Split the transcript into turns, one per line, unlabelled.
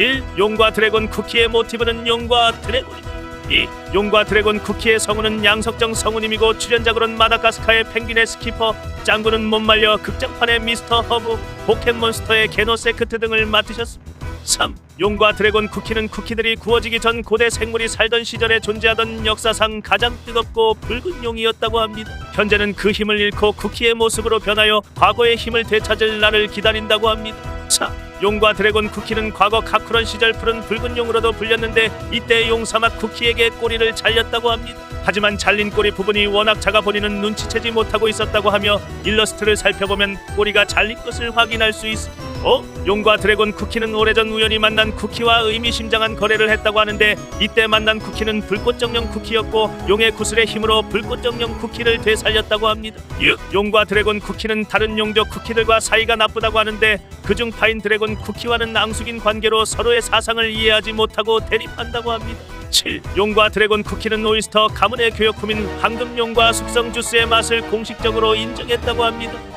1. 용과 드래곤 쿠키의 모티브는 용과 드래곤입니다. 2. 용과 드래곤 쿠키의 성우는 양석정 성우님이고 출연작으로는 마다가스카의 펭귄의 스키퍼, 짱구는 못 말려 극장판의 미스터 허브, 포켓몬스터의 게노세크트 등을 맡으셨습니다. 3. 용과 드래곤 쿠키는 쿠키들이 구워지기 전 고대 생물이 살던 시절에 존재하던 역사상 가장 뜨겁고 붉은 용이었다고 합니다. 현재는 그 힘을 잃고 쿠키의 모습으로 변하여 과거의 힘을 되찾을 날을 기다린다고 합니다. 4. 용과 드래곤 쿠키는 과거 카쿠런 시절 푸른 붉은 용으로도 불렸는데 이때 용 사막 쿠키에게 꼬리를 잘렸다고 합니다. 하지만 잘린 꼬리 부분이 워낙 작아 본인은 눈치채지 못하고 있었다고 하며 일러스트를 살펴보면 꼬리가 잘린 것을 확인할 수 있습니다. 어? 용과 드래곤 쿠키는 오래전 우연히 만난 쿠키와 의미심장한 거래를 했다고 하는데 이때 만난 쿠키는 불꽃정령 쿠키였고 용의 구슬의 힘으로 불꽃정령 쿠키를 되살렸다고 합니다. 6. 용과 드래곤 쿠키는 다른 용족 쿠키들과 사이가 나쁘다고 하는데 그중 파인 드래곤 쿠키와는 앙숙인 관계로 서로의 사상을 이해하지 못하고 대립한다고 합니다. 7. 용과 드래곤 쿠키는 오이스터 가문의 교역품인 황금용과 숙성 주스의 맛을 공식적으로 인정했다고 합니다.